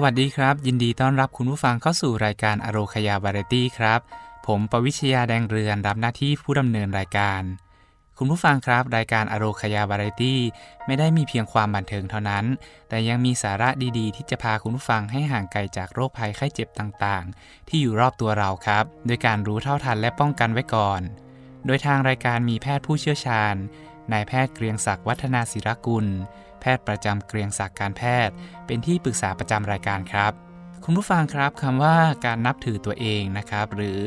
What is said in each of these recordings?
สวัสดีครับ ยินดีต้อนรับคุณผู้ฟังเข้าสู่รายการอโรคยาบาร์ตี้ครับ ผมปวิชยาแดงเรือนรับหน้าที่ผู้ดำเนินรายการ คุณผู้ฟังครับ รายการอโรคยาบาร์ตี้ไม่ได้มีเพียงความบันเทิงเท่านั้น แต่ยังมีสาระดีๆ ที่จะพาคุณผู้ฟังให้ห่างไกลจากโรคภัยไข้เจ็บต่างๆ ที่อยู่รอบตัวเราครับ โดยการรู้เท่าทันและป้องกันไว้ก่อน โดยทางรายการมีแพทย์ผู้เชี่ยวชาญนายแพทย์เกรียงศักดิ์วัฒนาศิรกุล แพทย์ประจำเกรียงศักดิ์การแพทย์ เป็นที่ปรึกษาประจำรายการครับ คุณผู้ฟังครับคำว่าการนับถือตัวเองนะครับ หรือ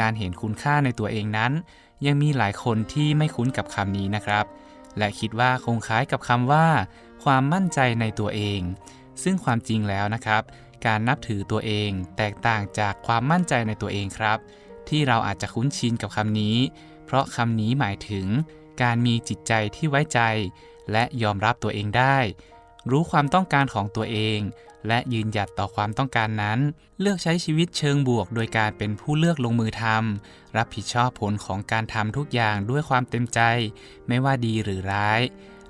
การเห็นคุณค่าในตัวเองนั้น ยังมีหลายคนที่ไม่คุ้นกับคำนี้นะครับ และคิดว่าคงคล้ายกับคำว่า ความมั่นใจในตัวเอง ซึ่งความจริงแล้วนะครับ การนับถือตัวเองแตกต่างจากความมั่นใจในตัวเองครับ ที่เราอาจจะคุ้นชินกับคำนี้ เพราะคำนี้หมายถึง การมีจิตใจที่ไว้ใจ และยอมรับตัวเองได้ รู้ความต้องการของตัวเอง และยืนหยัดต่อความต้องการนั้น เลือกใช้ชีวิตเชิงบวก โดยการเป็นผู้เลือกลงมือทำรับผิดชอบผลของการทำทุกอย่างด้วยความเต็มใจ ไม่ว่าดีหรือร้าย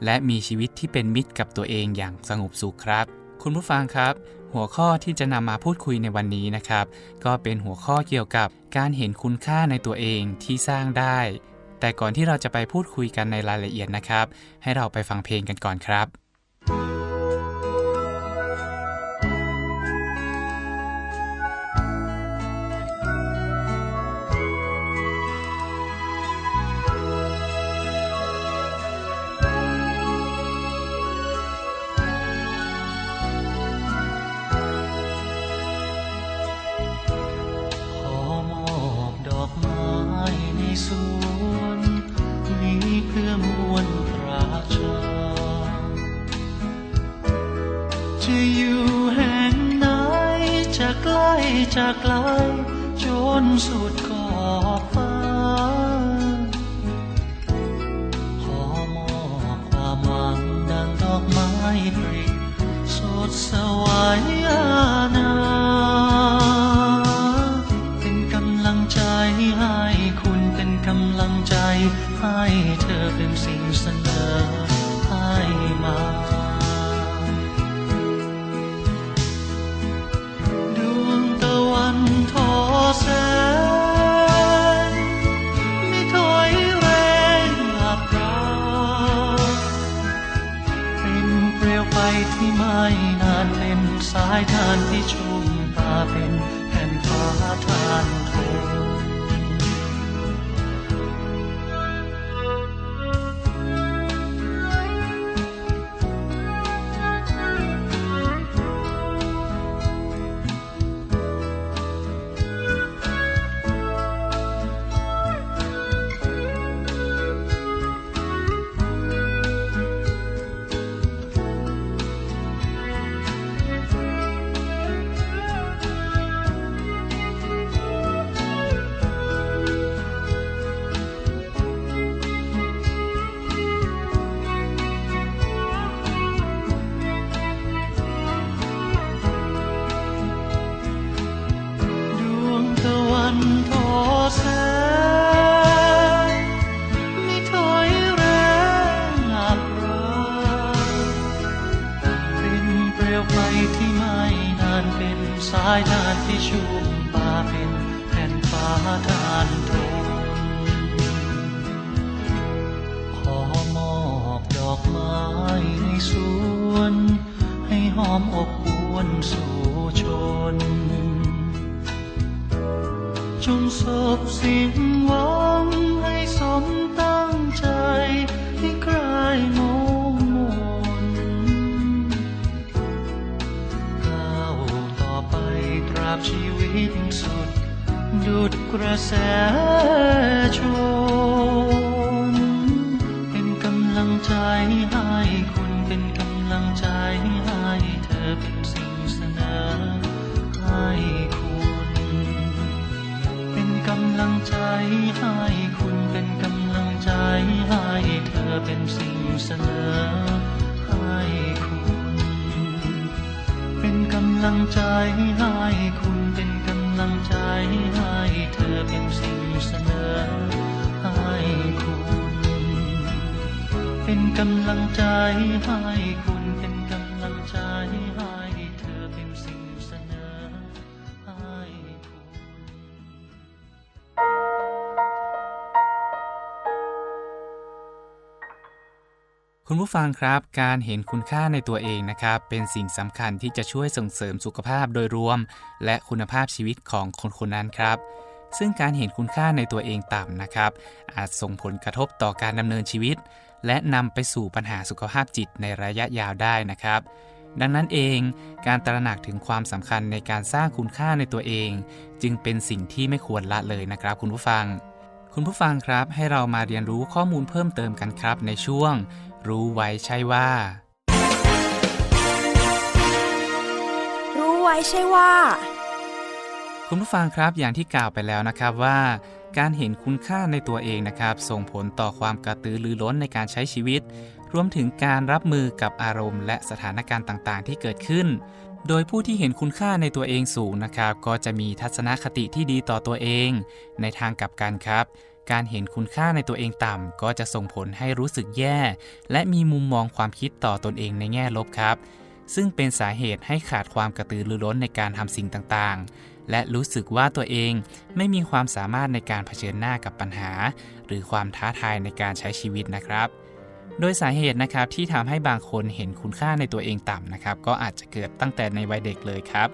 และมีชีวิตที่เป็นมิตรกับตัวเองอย่างสงบสุขครับ คุณผู้ฟังครับหัวข้อที่จะนำมาพูดคุยในวันนี้นะครับ ก็เป็นหัวข้อเกี่ยวกับการเห็นคุณค่าในตัวเองที่สร้างได้ แต่ก่อนที่เราจะไปพูดคุยกันในรายละเอียดนะครับ ให้เราไปฟังเพลงกันก่อนครับ ล้จะไกลจนสุดขอบฟ้า ขอมอบความหวังดังดอกไม้ปริสดสวายอาณาเป็นกำลังใจให้คุณเป็นกำลังใจ ให้เธอเป็นสิ่งเสนอให้มา ที่ไม่นานเป็นสายทานที่ชุ่มตาเป็นแผ่นฟ้าทานทน ลังใจให้คุณเป็นกำลังใจให้เธอเป็นสิ่งเสนอให้คุณ เป็นกำลังใจให้ ผู้ฟังครับ การเห็นคุณค่าในตัวเองนะครับ เป็นสิ่งสำคัญที่จะช่วยส่งเสริมสุขภาพโดยรวม และคุณภาพชีวิตของคนคนนั้นครับ ซึ่งการเห็นคุณค่าในตัวเองต่ำนะครับ อาจส่งผลกระทบต่อการดำเนินชีวิต และนำไปสู่ปัญหาสุขภาพจิตในระยะยาวได้นะครับ ดังนั้นเอง การตระหนักถึงความสำคัญในการสร้างคุณค่าในตัวเอง จึงเป็นสิ่งที่ไม่ควรละเลยนะครับ คุณผู้ฟัง คุณผู้ฟังครับให้เรามาเรียนรู้ข้อมูลเพิ่มเติมกันครับในช่วง รู้ไว้ใช่ว่า รู้ไว้ใช่ว่า คุณผู้ฟังครับอย่างที่กล่าวไปแล้วนะครับว่า การเห็นคุณค่าในตัวเองนะครับ ส่งผลต่อความกระตือรือร้นในการใช้ชีวิต รวมถึงการรับมือกับอารมณ์ และสถานการณ์ต่างๆ ที่เกิดขึ้น โดยผู้ที่เห็นคุณค่าในตัวเองสูงนะครับ ก็จะมีทัศนคติที่ดีต่อตัวเอง ในทางกลับกันครับ การเห็นคุณค่าในตัวเองต่ำก็จะส่งผลให้รู้สึกแย่ และมีมุมมองความคิดต่อตนเองในแง่ลบครับ ซึ่งเป็นสาเหตุให้ขาดความกระตือรือร้นในการทำสิ่งต่างๆ และรู้สึกว่าตัวเองไม่มีความสามารถในการเผชิญหน้ากับปัญหา หรือความท้าทายในการใช้ชีวิตนะครับโดยสาเหตุนะครับที่ทำให้บางคนเห็นคุณค่าในตัวเองต่ำนะครับ ก็อาจจะเกิดตั้งแต่ในวัยเด็กเลยครับ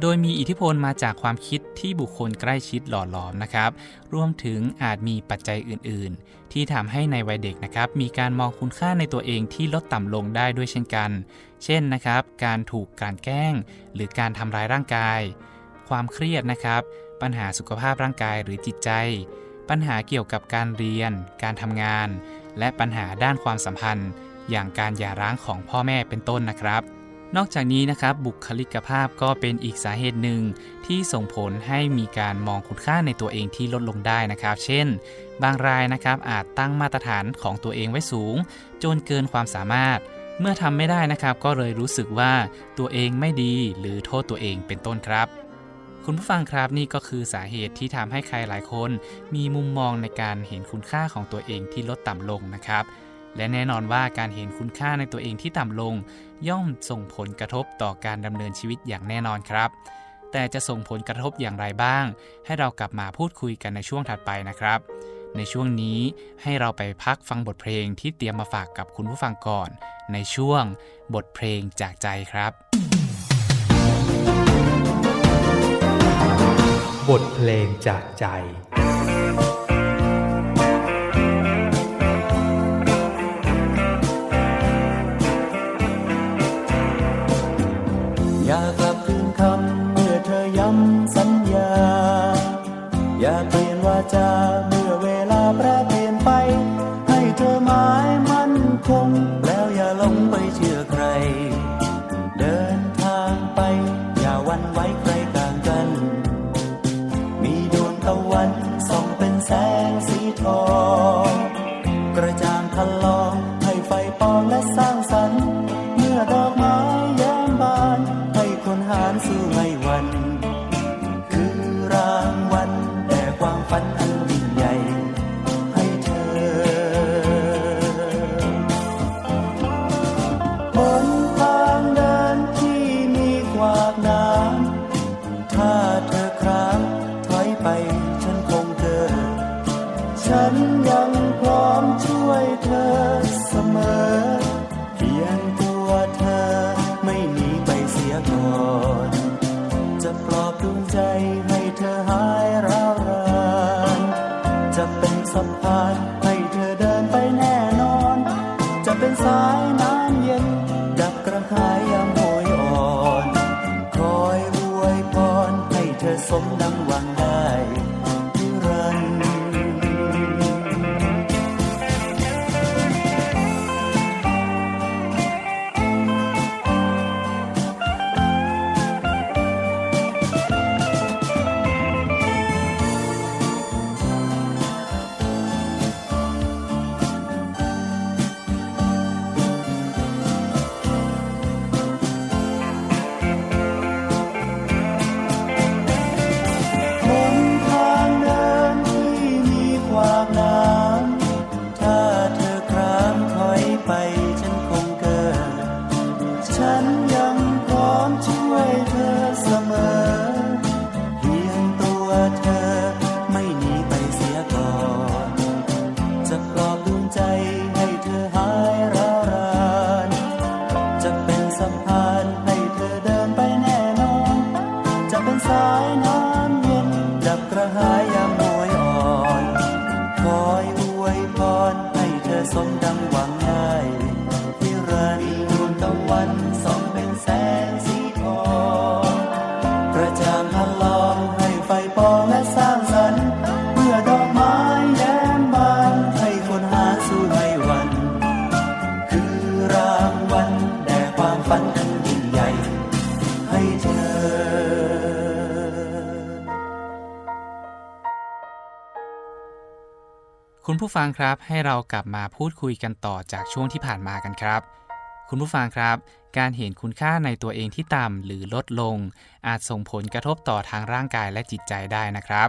โดยมีอิทธิพลมาจากความคิดที่บุคคลใกล้ชิดหล่อหลอมนะครับ รวมถึงอาจมีปัจจัยอื่น ๆ ที่ทำให้ในวัยเด็กนะครับ มีการมองคุณค่าในตัวเองที่ลดต่ำลงได้ด้วยเช่นกัน เช่นนะครับ การถูกกลั่นแกล้ง หรือการทำร้ายร่างกาย ความเครียดนะครับ ปัญหาสุขภาพร่างกายหรือจิตใจ ปัญหาเกี่ยวกับการเรียน การทำงาน และปัญหาด้านความสัมพันธ์ อย่างการหย่าร้างของพ่อแม่เป็นต้นนะครับ นอกจากนี้นะครับบุคลิกภาพก็เป็นอีกสาเหตุหนึ่งที่ส่งผลให้มีการมองคุณค่าในตัวเองที่ลดลงได้นะครับ เช่น บางรายนะครับอาจตั้งมาตรฐานของตัวเองไว้สูง จนเกินความสามารถ เมื่อทำไม่ได้นะครับ ก็เลยรู้สึกว่าตัวเองไม่ดีหรือโทษตัวเองเป็นต้นครับคุณผู้ฟังครับนี่ก็คือสาเหตุที่ทำให้ใครหลายคน มีมุมมองในการเห็นคุณค่าของตัวเองที่ลดต่ำลงนะครับ และแน่นอนว่าการเห็นคุณค่าในตัวเองที่ต่ำลง ย่อมส่งผลกระทบต่อการดำเนินชีวิตอย่างแน่นอนครับ แต่จะส่งผลกระทบอย่างไรบ้าง ให้เรากลับมาพูดคุยกันในช่วงถัดไปนะครับ ในช่วงนี้ให้เราไปพักฟังบทเพลงที่เตรียมมาฝากกับคุณผู้ฟังก่อน ในช่วงบทเพลงจากใจครับ บทเพลงจากใจ จาเมื่อเวลาแปรเปลี่ยนไป ให้เธอหมายมั่นคง แล้วอย่าหลงไปเชื่อใคร เดินทางไป อย่าหวันไหว้ใครต่างกัน มีดวงตะวันส่องเป็นแสงสีทอง เธอหายร้าวรา ผู้ฟังครับให้เรากลับมาพูดคุยกันต่อจากช่วงที่ผ่านมากันครับ คุณผู้ฟังครับ การเห็นคุณค่าในตัวเองที่ต่ำหรือลดลง อาจส่งผลกระทบต่อทางร่างกายและจิตใจได้นะครับ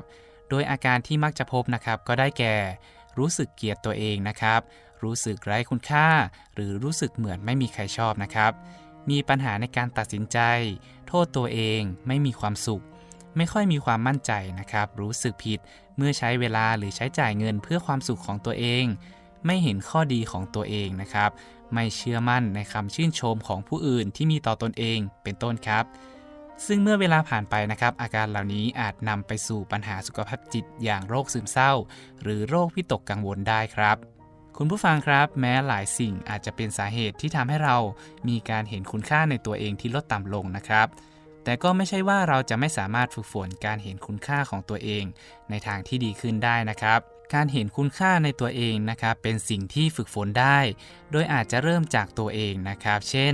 โดยอาการที่มักจะพบนะครับ ก็ได้แก่ รู้สึกเกลียดตัวเองนะครับ รู้สึกไร้คุณค่า หรือรู้สึกเหมือนไม่มีใครชอบนะครับ มีปัญหาในการตัดสินใจ โทษตัวเอง ไม่มีความสุข ไม่ค่อยมีความมั่นใจนะครับ รู้สึกผิดเมื่อใช้เวลาหรือใช้จ่ายเงินเพื่อความสุขของตัวเอง ไม่เห็นข้อดีของตัวเองนะครับ ไม่เชื่อมั่นในคำชื่นชมของผู้อื่นที่มีต่อตนเองเป็นต้นครับ ซึ่งเมื่อเวลาผ่านไปนะครับ อาการเหล่านี้อาจนำไปสู่ปัญหาสุขภาพจิตอย่างโรคซึมเศร้า หรือโรควิตกกังวลได้ครับคุณผู้ฟังครับ แม้หลายสิ่งอาจจะเป็นสาเหตุที่ทำให้เรามีการเห็นคุณค่าในตัวเองที่ลดต่ำลงนะครับ แต่ก็ไม่ใช่ว่าเราจะไม่สามารถฝึกฝนการเห็นคุณค่าของตัวเอง ในทางที่ดีขึ้นได้นะครับการเห็นคุณค่าในตัวเองนะครับเป็นสิ่งที่ฝึกฝนได้ โดยอาจจะเริ่มจากตัวเองนะครับ เช่น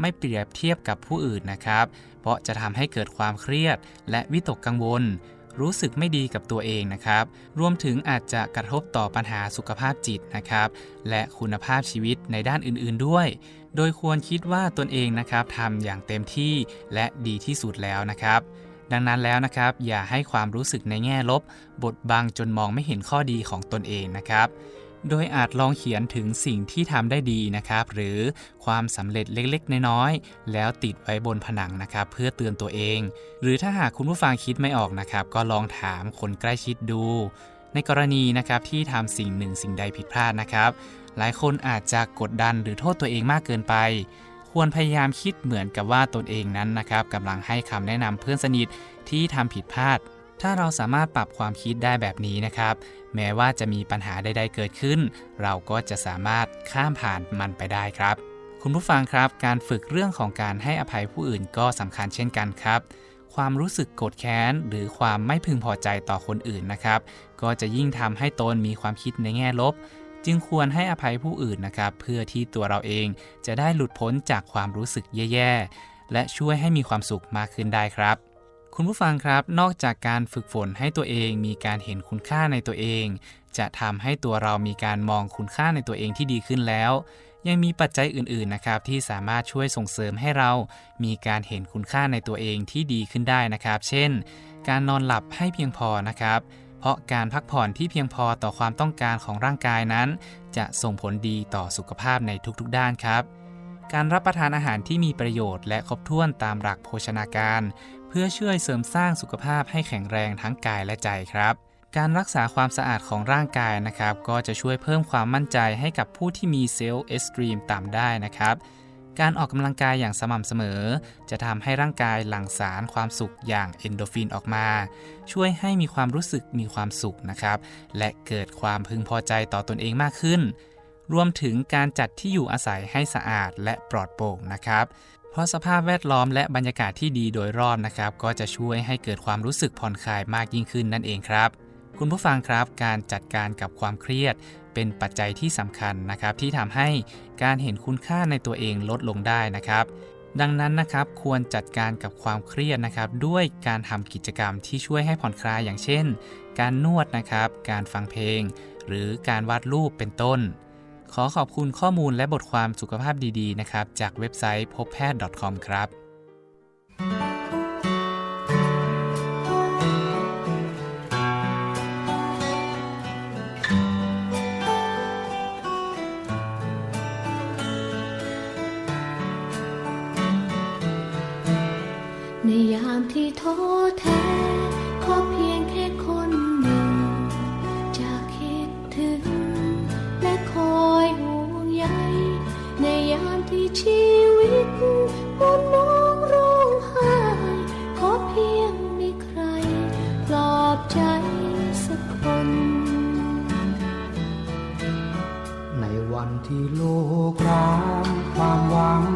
ไม่เปรียบเทียบกับผู้อื่นนะครับ เพราะจะทำให้เกิดความเครียด และวิตกกังวล รู้สึกไม่ดีกับตัวเองนะครับ รวมถึงอาจจะกระทบต่อปัญหาสุขภาพจิตนะครับ และคุณภาพชีวิตในด้านอื่นๆด้วย โดยควรคิดว่าตนเองนะครับทำอย่างเต็มที่และดีที่สุดแล้วนะครับ ดังนั้นแล้วนะครับ อย่าให้ความรู้สึกในแง่ลบ บดบังจนมองไม่เห็นข้อดีของตนเองนะครับโดยอาจลองเขียนถึงสิ่งที่ทำได้ดีนะครับ หรือความสำเร็จเล็กๆ น้อยๆ แล้วติดไว้บนผนังนะครับ เพื่อเตือนตัวเอง หรือถ้าหากคุณผู้ฟังคิดไม่ออกนะครับ ก็ลองถามคนใกล้ชิดดู ในกรณีนะครับที่ทำสิ่งหนึ่งสิ่งใดผิดพลาดนะครับ หลายคนอาจจะกดดันหรือโทษตัวเองมากเกินไป ควรพยายามคิดเหมือนกับว่าตนเองนั้นนะครับกำลังให้คำแนะนำเพื่อนสนิทที่ทำผิดพลาด ถ้าเราสามารถปรับความคิดได้แบบนี้นะครับ แม้ว่าจะมีปัญหาใดๆเกิดขึ้น เราก็จะสามารถข้ามผ่านมันไปได้ครับ คุณผู้ฟังครับ การฝึกเรื่องของการให้อภัยผู้อื่นก็สำคัญเช่นกันครับความรู้สึกโกรธแค้น หรือความไม่พึงพอใจต่อคนอื่นนะครับ ก็จะยิ่งทำให้ตนมีความคิดในแง่ลบ จึงควรให้อภัยผู้อื่นนะครับ เพื่อที่ตัวเราเองจะได้หลุดพ้นจากความรู้สึกแย่ๆ และช่วยให้มีความสุขมากขึ้นได้ครับ คุณผู้ฟังครับ นอกจากการฝึกฝนให้ตัวเองมีการเห็นคุณค่าในตัวเอง จะทำให้ตัวเรามีการมองคุณค่าในตัวเองที่ดีขึ้นแล้ว ยังมีปัจจัยอื่นๆนะครับที่สามารถช่วยส่งเสริมให้เรา มีการเห็นคุณค่าในตัวเองที่ดีขึ้นได้นะครับ เช่น การนอนหลับให้เพียงพอนะครับ เพราะการพักผ่อนที่เพียงพอต่อความต้องการของร่างกายนั้น จะส่งผลดีต่อสุขภาพในทุกๆด้านครับ การรับประทานอาหารที่มีประโยชน์และครบถ้วนตามหลักโภชนาการ เพื่อช่วยเสริมสร้างสุขภาพให้แข็งแรงทั้งกายและใจครับการรักษาความสะอาดของร่างกายนะครับ ก็จะช่วยเพิ่มความมั่นใจให้กับผู้ที่มีเซลล์เอสตรีมต่ำได้นะครับ การออกกำลังกายอย่างสม่ำเสมอ จะทำให้ร่างกายหลั่งสารความสุขอย่างเอนโดฟินออกมา ช่วยให้มีความรู้สึกมีความสุขนะครับ และเกิดความพึงพอใจต่อตนเองมากขึ้น รวมถึงการจัดที่อยู่อาศัยให้สะอาดและปลอดโปร่งนะครับ เพราะสภาพแวดล้อมและบรรยากาศที่ดีโดยรอบนะครับ ก็จะช่วยให้เกิดความรู้สึกผ่อนคลายมากยิ่งขึ้นนั่นเองครับ คุณผู้ฟังครับ การจัดการกับความเครียด เป็นปัจจัยที่สำคัญนะครับ ที่ทำให้การเห็นคุณค่าในตัวเองลดลงได้นะครับ ดังนั้นนะครับควรจัดการกับความเครียดนะครับ ด้วยการทำกิจกรรมที่ช่วยให้ผ่อนคลายอย่างเช่น การนวดนะครับ การฟังเพลง หรือการวาดรูปเป็นต้น ขอขอบคุณข้อมูลและบทความสุขภาพดีๆนะครับ จากเว็บไซต์พบแพทย์ .com ครับามที่ท้อแท้ขอเพียงแค่คนหนึ่งจะคิดถึง และคอยห่วงใยในยามที่ชีวิตมนมองร้องไห้ขอเพียงมีใครปลอบใจสักคน ในวันที่โลกร้างความหวัง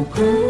สู่พื้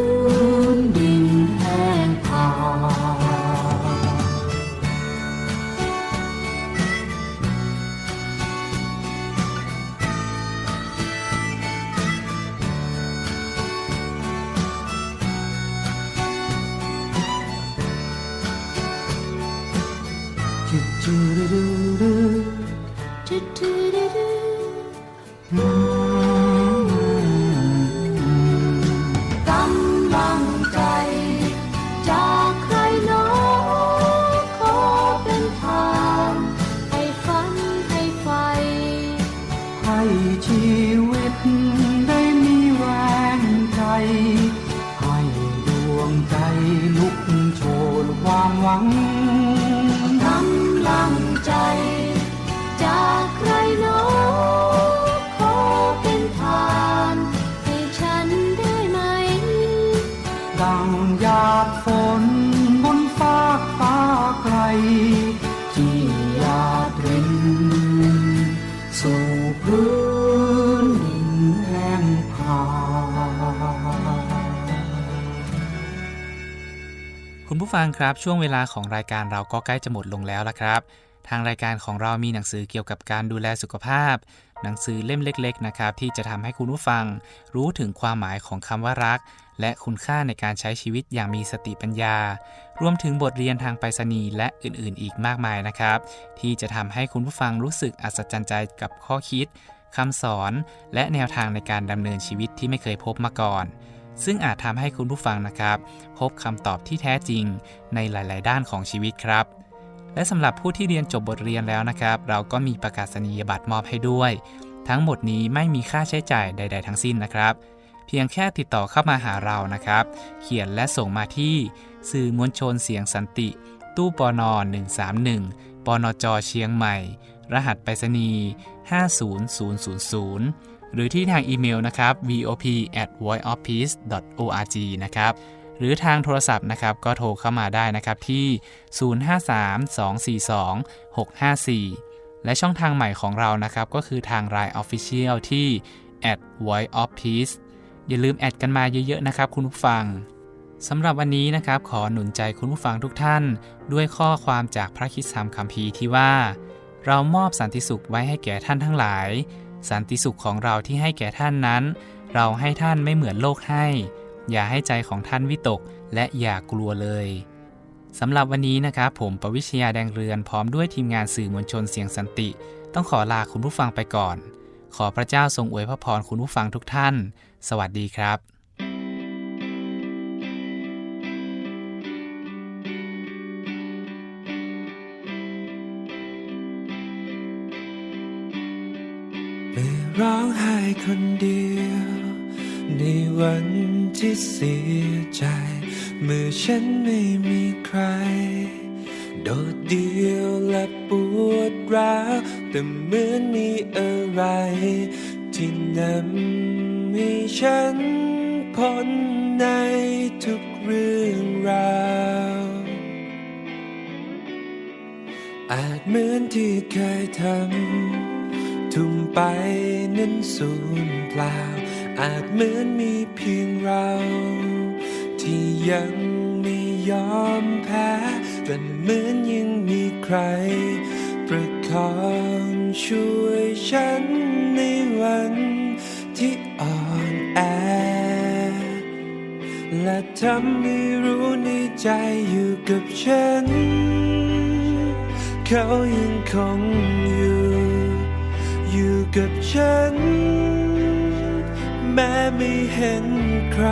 ผู้ฟังครับช่วงเวลาของรายการเราก็ใกล้จะหมดลงแล้วละครับ ทางรายการของเรามีหนังสือเกี่ยวกับการดูแลสุขภาพ หนังสือเล่มเล็กๆนะครับที่จะทำให้คุณผู้ฟัง รู้ถึงความหมายของคำว่ารัก และคุณค่าในการใช้ชีวิตอย่างมีสติปัญญา รวมถึงบทเรียนทางไปรษณีย์และอื่นๆ อีกมากมายนะครับ ที่จะทำให้คุณผู้ฟังรู้สึกอัศจรรย์ใจกับข้อคิดคำสอน และแนวทางในการดำเนินชีวิตที่ไม่เคยพบมาก่อน ซึ่งอาจทำให้คุณผู้ฟังนะครับ พบคำตอบที่แท้จริงในหลาย ๆ ด้านของชีวิตครับ และสำหรับผู้ที่เรียนจบบทเรียนแล้วนะครับ เราก็มีประกาศนียบัตรมอบให้ด้วย ทั้งหมดนี้ไม่มีค่าใช้จ่ายใด ๆ ทั้งสิ้นนะครับ เพียงแค่ติดต่อเข้ามาหาเรานะครับ เขียนและส่งมาที่ สื่อมวลชนเสียงสันติ ตู้ปนอ131ปนอจเชียงใหม่ รหัสไปรษณีย์50000 หรือที่ทางอีเมลนะครับ vop at voiceofpeace org นะครับหรือทางโทรศัพท์นะครับก็โทรเข้ามาได้นะครับที่ 053-242-654 และช่องทางใหม่ของเรานะครับก็คือทาง Line Official ที่ at voice of peace อย่าลืมแอดกันมาเยอะๆนะครับคุณผู้ฟังสำหรับวันนี้นะครับขอหนุนใจคุณผู้ฟังทุกท่าน ด้วยข้อความจากพระคิดธรรมคัมภีร์ที่ว่า เรามอบสันติสุขไว้ให้แก่ท่านทั้งหลาย สันติสุขของเราที่ให้แก่ท่านนั้น เราให้ท่านไม่เหมือนโลกให้ อย่าให้ใจของท่านวิตก และอย่ากลัวเลยสำหรับวันนี้นะครับผมประวิชยาแดงเรือนพร้อมด้วยทีมงานสื่อมวลชนเสียงสันติ ต้องขอลาคุณผู้ฟังไปก่อน ขอพระเจ้าทรงอวยพระพรคุณผู้ฟังทุกท่าน สวัสดีครับ คนเดียว ในวันที่เสียใจ เมื่อฉันไม่มีใคร โดดเดียวและปวดร้าวแต่เหมือนมีอะไร ที่นำให้ฉันพ้นในทุกเรื่องราวอาจเหมือนที่เคยทำทุ่มไป นั้นสูญเปล่า อาจเหมือนมีเพียงเรา ที่ยังไม่ยอมแพ้แต่เหมือนยังมีใคร ประคองช่วยฉันในวันที่อ่อนแอ และทำให้รู้ในใจอยู่กับฉัน เขายังคงอยู่อยู่ กับฉัน แม้ไม่เห็นใคร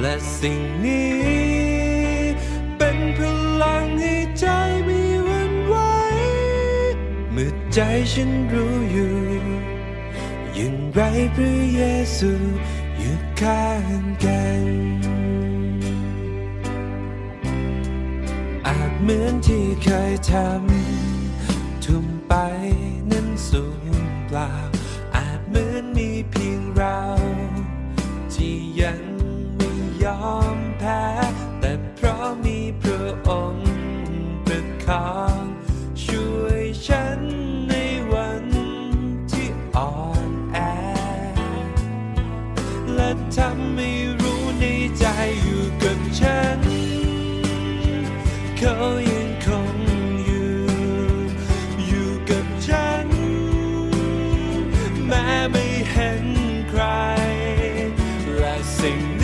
และสิ่งนี้ เป็นพลังให้ใจมีวันไหวเมื่อใจฉันรู้อยู่ย่งไรพระเยซูอยู่ข้างกันอาจเหมือนที่เคยทำทุ่มไป เปล่า อาจเหมือนมีเพียงเรา ที่ยังไม่ยอมแพ้ แม้ไม่เห็นใคร และสิ่ง